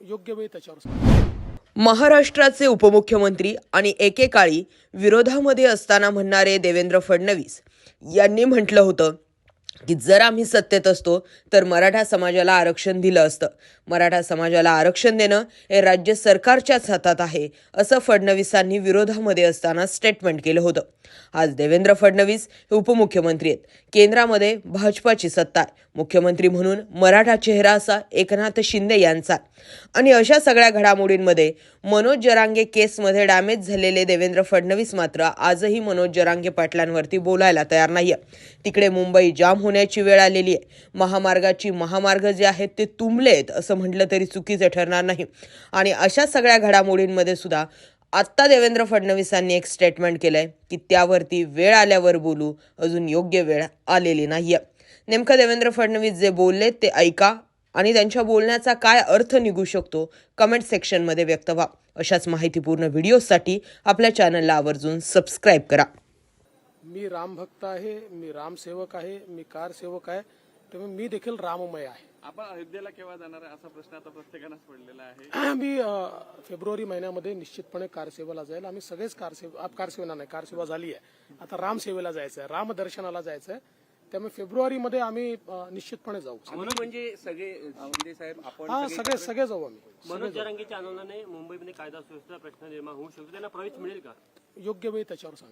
योग्य वेळी त्याच्यावर महाराष्ट्राचे उपमुख्यमंत्री आणि एकेकाळी विरोधामध्ये असताना म्हणणारे देवेंद्र फडणवीस यांनी म्हटलं होतं की जर आम्ही सत्तेत असतो तर मराठा समाजाला आरक्षण दिलं असतं. मराठा समाजाला आरक्षण देणं हे राज्य सरकारच्याच हातात आहे असं फडणवीसांनी विरोधामध्ये असताना स्टेटमेंट केलं होतं. आज देवेंद्र फडणवीस हे उपमुख्यमंत्री आहेत. केंद्रामध्ये भाजपाची सत्ता आहे. मुख्यमंत्री म्हणून मराठा चेहरा असा एकनाथ शिंदे यांचा आणि अशा सगळ्या घडामोडींमध्ये मनोज जरांगे केसमध्ये डॅमेज झालेले देवेंद्र फडणवीस मात्र आजही मनोज जरांगे पाटलांवरती बोलायला तयार नाही तिकडे मुंबई जाम होण्याची वेळ आलेली आहे. महामार्गाची महामार्ग जे आहेत ते तुंबलेत असं म्हटलं तरी चुकीचं ठरणार नाही. आणि अशा सगळ्या घडामोडींमध्ये सुद्धा आत्ता देवेंद्र फडणवीसांनी एक स्टेटमेंट केलं आहे की त्यावरती वेळ आल्यावर बोलू अजून योग्य वेळ आलेली नाही आहे नेमकं देवेंद्र फडणवीस जे बोलले ते ऐका आणि त्यांच्या बोलण्याचा काय अर्थ निघू शकतो कमेंट सेक्शनमध्ये व्यक्त व्हा. अशाच माहितीपूर्ण व्हिडिओसाठी आपल्या चॅनलला आवर्जून सबस्क्राईब करा. मी रामभक्त आहे मी रामसेवक आहे मी कारसेवक आहे त्यामुळे मी देखील राममय आहे. आपण अयोध्येला केव्हा जाणार आहे असा प्रश्न आता प्रत्येकानंच पडलेला आहे. मी फेब्रुवारी महिन्यामध्ये निश्चितपणे कारसेवेला जाईल. आम्ही सगळेच कारसेव आप कारसेवा नाही. कारसेवा झाली आहे. आता रामसेवेला जायचं आहे रामदर्शनाला जायचं आहे त्यामुळे फेब्रुवारीमध्ये आम्ही निश्चितपणे जाऊ. म्हणून म्हणजे सगळे शिंदे साहेब आपण हा सगळे सगळे जाऊ आम्ही. मनोज जरांगेच्या आंदोलनाने मुंबईमध्ये कायदा सुव्यवस्था प्रश्न निर्माण होऊ शकतो. त्यांना प्रवेश मिळेल का? योग्य वेळी त्याच्यावर सांगू